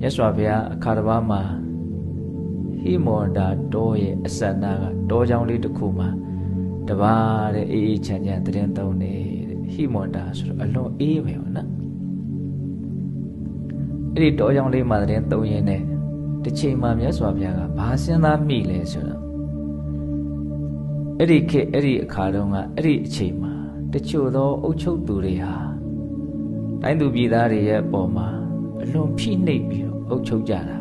မြတ်စွာဘုရားအခါတစ်ပါးမှာဟိမောတာတောရဲ့အစနာကတောချောင်းလေးတစ်ခုမှာတပါးတဲ့အေးအေးချမ်းချမ်းတရင်သုံးနေတဲ့ဟိမောတာဆိုတော့အလွန်အေးပဲပေါ့နော်အဲ့ဒီတောချောင်းလေးမှာတရင်သုံးရင်းနဲ့တစ်ချိန်မှာမြတ်စွာဘုရားကဘာစဉ်းစားမိလဲဆိုတော့အဲ့ဒီခေတ်အဲ့ဒီအခါတုန်းကအဲ့ဒီအချိန်မှာတချို့သောအုတ်ချုပ်သူတွေဟာတိုင်းသူပြည်သားတွေရဲ့အပေါ်မှာ အလွန်ဖိနှိပ်ပြီးတော့အုတ်ချုပ်ကြတာ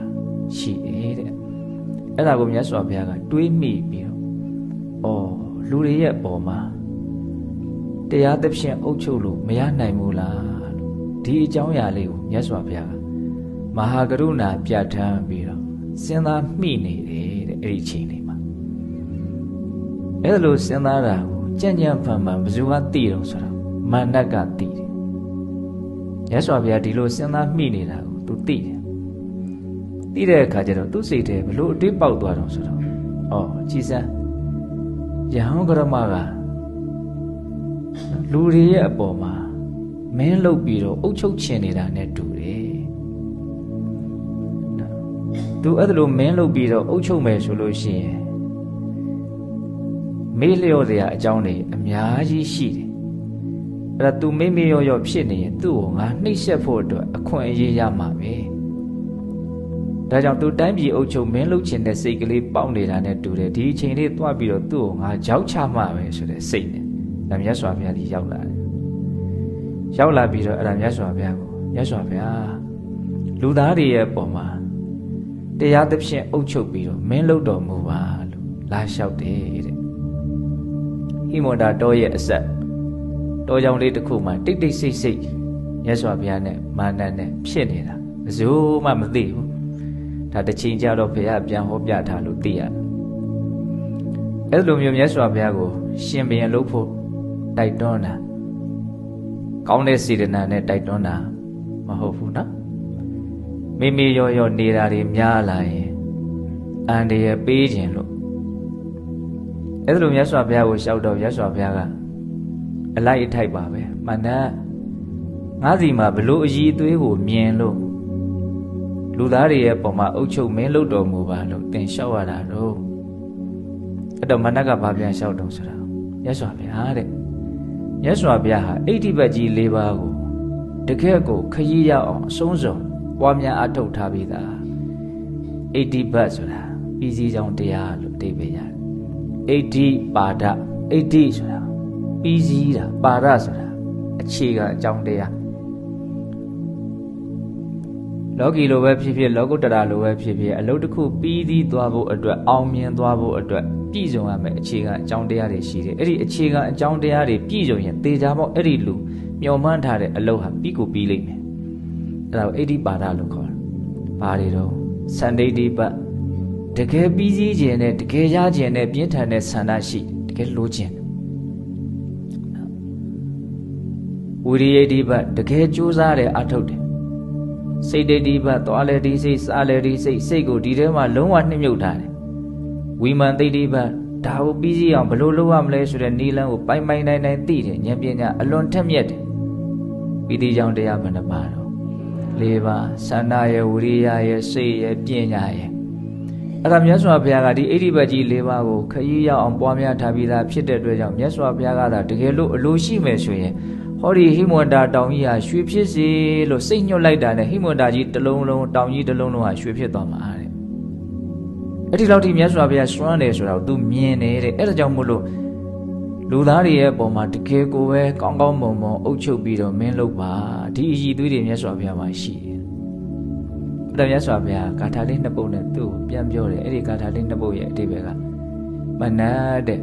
ရှိတယ်တဲ့အဲ့ဒါကိုမြတ်စွာဘုရားကတွေးမိပြီးတော့အော်လူတွေရဲ့အပေါ်မှာတရားသဖြင့်အုတ်ချုပ်လို့မရနိုင်ဘူးလားလို့ဒီအကြောင်းအရာလေးကိုမြတ်စွာဘုရားကမဟာကရုဏာပြဋ္ဌာန်းပြီးတော့စဉ်းစားမိနေတယ်တဲ့အဲ့ဒီအချိန်လေးမှာအဲ့လိုစဉ်းစားတာကိုကြံ့ကြံ့ဖန်ဖန်ဘယ်သူကသိတော့ဆိုတော့မာနကသိတယ် မြတ်စွာဘုရားဒီလိုစဉ်းစားမိနေတာကိုသူသိတယ်သိတဲ့အခါကျတော့သူ့စိတ်ထဲဘလို့အတိပေါက်သွားတော့ဆိုတော့အော်ကြည်စမ်းယဟန်ကရမကလူတွေရဲ့အပေါ်မှာမင်းလုတ်ပြီးတော့အုပ်ချုပ်ချင်နေတာနဲ့တူတယ်သူအဲ့ဒါလိုမင်းလုတ်ပြီးတော့အုပ်ချုပ်မယ်ဆိုလို့ရှိရင်မေးလျော့စရာအကြောင်းတွေအများကြီးရှိတယ် အဲ့ဒါ तू မေ့မေ့ရော့ရော့ဖြစ်နေရင်သူ့ကိုငါနှိပ်စက်ဖို့အတွက်အခွင့်အရေးရမှာပဲဒါကြောင့် तू တိုင်းပြည်အုပ်ချုပ်မင်းလုပ်ချင်တဲ့စိတ်ကလေးပေါက်နေတာနဲ့တူတယ်ဒီအချိန်လေးတွားပြီးတော့သူ့ကိုငါကြောက်ချမှာပဲဆိုတဲ့စိတ်နဲ့ဒါမြတ်စွာဘုရားဒီရောက်လာတယ်ရောက်လာပြီးတော့အဲ့ဒါမြတ်စွာဘုရားကိုမြတ်စွာဘုရားလူသားတွေရဲ့ပုံမှာတရားသဖြင့်အုပ်ချုပ်ပြီးတော့မင်းလုပ်တော်မူပါလို့လာလျှောက်တယ်တဲ့ဟိမောတာတောရဲ့အဆက် တောကြောင်လေးတစ်ခုမှာတိတ်တိတ်ဆိတ်ဆိတ်မြတ်စွာဘုရားနဲ့မာနနဲ့ဖြစ်နေတာဘယ်သူမှမသိဘူးဒါတစ်ချိန်ကြတော့ဘုရားပြန်ဟောပြထားလို့သိရတယ်အဲ့လိုမျိုးမြတ်စွာဘုရားကိုရှင်ဘုရင်လုပ်ဖို့တိုက်တွန်းတာကောင်းတဲ့စေတနာနဲ့တိုက်တွန်းတာမဟုတ်ဘူးနော်မိမိရောရောနေတာတွေများလာရင်အန္တရာယ်ပေးခြင်းလို့အဲ့ဒါလိုမြတ်စွာဘုရားကိုရှောက်တော့မြတ်စွာဘုရားက အလိုက်အထိုက်ပါပဲမန္တငါးစီမှာဘလို့အည်အသွေးကိုမြင်လို့လူသားတွေရဲ့ပုံမှာအုပ်ချုပ်မင်းလုပ်တော်မူပါလို့သင်လျှောက်ရတာတော့အဲ့တော့မန္တကဘာပြန်လျှောက်တော့ဆိုတာမြတ်စွာဘုရားတဲ့မြတ်စွာဘုရားဟာအိဋ္ဌိပတ်ကြီး၄ပါးကိုတကယ့်ကိုခရီးရောက်အောင်အဆုံးစုံပွားများအထုတ်ထားပြီးသားအိဋ္ဌိပတ်ဆိုတာပြီးစည်းကြောင်းတရားလို့အဓိပ္ပာယ်ရတယ်အိဋ္ဌိပါဒအိဋ္ဌိဆိုတာ ပြီးစည်းတာပါဒဆိုတာအခြေခံအကြောင်းတရားလောကီလိုပဲဖြစ်ဖြစ်လောကုတ္တရာလိုပဲဖြစ်ဖြစ်အလုပ်တစ်ခုပြီးသီးသွားဖို့အတွက်အောင်မြင်သွားဖို့အတွက်ပြည့်စုံရမယ်အခြေခံအကြောင်းတရားတွေရှိတယ်အဲ့ဒီအခြေခံအကြောင်းတရားတွေပြည့်စုံရင်သေချာပေါ့အဲ့ဒီလူမျှော်မှန်းထားတဲ့အလုပ်ဟာပြီးကိုပြီးလိမ့်မယ်အဲ့ဒါကိုအိဋ္ဌိပါဒလို့ခေါ်တယ်ဘာတွေတော့စန္ဒိဋ္ဌိပတ်တကယ်ပြီးစည်းခြင်းနဲ့တကယ်ရခြင်းနဲ့ပြင်းထန်တဲ့ဆန္ဒရှိတကယ်လိုချင် ဝိရိယတိပတ်တကယ်ကြိုးစားတယ်အထုတ်တယ်စိတ်တိပတ်သွားလေဒီစိတ်စားလေဒီစိတ်စိတ်ကိုဒီထဲမှာလုံးဝနှိမ့်မြုပ်ထားတယ်ဝိမာန်သိတိပတ်ဒါကိုပြီးစီးအောင်ဘယ်လိုလုပ်ရမလဲဆိုတဲ့နီလန်းကိုပိုင်ပိုင်နိုင်နိုင်သိတယ်ဉာဏ်ပညာအလွန်ထက်မြက်တယ်ပြီးတိကြောင့်တရားဘယ်နှပါတော့၄ပါးသန္တာရဲ့ဝိရိယရဲ့စိတ်ရဲ့ပညာရဲ့အဲ့ဒါမြတ်စွာဘုရားကဒီအိဋ္ဌိပတ်ကြီး၄ပါးကိုခရီးရောက်အောင်ပွားများထားပြီးသားဖြစ်တဲ့အတွက်ကြောင့်မြတ်စွာဘုရားကသာတကယ်လို့အလိုရှိမယ်ဆိုရင် ဟောဒီဟိမွန်တာတောင်ကြီးဟာရွှေဖြစ်စေလို့စိတ်ညှို့လိုက်တာနဲ့ဟိမွန်တာကြီးတစ်လုံးလုံးတောင်ကြီးတစ်လုံးလုံးဟာရွှေဖြစ်သွားမှာတဲ့အဲ့ဒီလောက်ထိမြတ်စွာဘုရားစွမ်းတယ်ဆိုတာကို तू မြင်နေတဲ့အဲ့ဒါကြောင့်မို့လို့လူသားတွေရဲ့ပုံမှာတကယ်ကိုပဲကောင်းကောင်းမွန်မွန်အုပ်ချုပ်ပြီးတော့မင်းလုပ်ပါဒီအည်သွေးတွေမြတ်စွာဘုရားမှာရှိတယ်အဲ့ဒါမြတ်စွာဘုရားဂါထာလေးနှစ်ပုဒ်နဲ့သူ့ကိုပြန်ပြောတယ်အဲ့ဒီဂါထာလေးနှစ်ပုဒ်ရဲ့အတိပ္ပယ်ကမနတ်တဲ့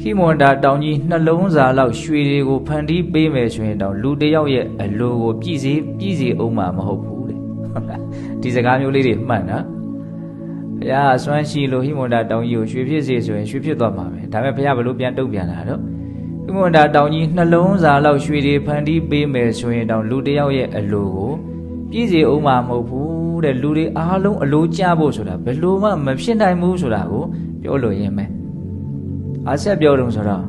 ဟိမွန်တာတောင်ကြီးနှလုံးစာလောက်ရွှေတွေကိုဖန်တီးပေးမယ်ဆိုရင်တောင်လူတယောက်ရဲ့အလိုကိုပြည့်စည်ပြည့်စည်အောင်မှာမဟုတ်ဘူးတဲ့ဒီစကားမျိုးလေးတွေမှတ်နော်ဘုရားအစွမ်းရှိလို့ဟိမွန်တာတောင်ကြီးကိုရွှေဖြစ်စေဆိုရင်ရွှေဖြစ်သွားမှာပဲဒါပေမဲ့ဘုရားဘလို့ပြန်တုတ်ပြန်လာတော့ဟိမွန်တာတောင်ကြီးနှလုံးစာလောက်ရွှေတွေဖန်တီးပေးမယ်ဆိုရင်တောင်လူတယောက်ရဲ့အလိုကိုပြည့်စည်အောင်မှာမဟုတ်ဘူးတဲ့လူတွေအားလုံးအလိုကျဖို့ဆိုတာဘယ်လိုမှမဖြစ်နိုင်ဘူးဆိုတာကိုပြောလို့ရင်းမယ် အားဆက်ပြောတော့ဆိုတော့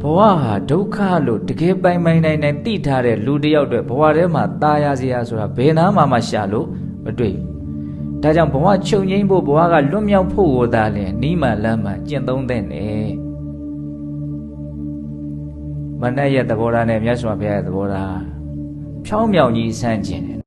ဘ ဘဝဟာဒုက္ခလို့တကယ်ပိုင်ပိုင်နိုင်နိုင်သိထားတဲ့လူတစ်ယောက်အတွက်ဘဝထဲမှာตายရစရာဆိုတာဘယ်နာမှမရှာလို့မတွေ့ဘူးဒါကြောင့်ဘဝချုပ်ငိမ့်ဖို့ဘဝကလွတ်မြောက်ဖို့ကိုသာလျှင်နီးမှန်လမ်းမှန်ကျင့်သုံးတဲ့နဲ့မနက်ရဲ့သဘောထားနဲ့မြတ်စွာဘုရားရဲ့သဘောထားဖြောင်းမြောင်ကြီးဆန်းကျင်တယ်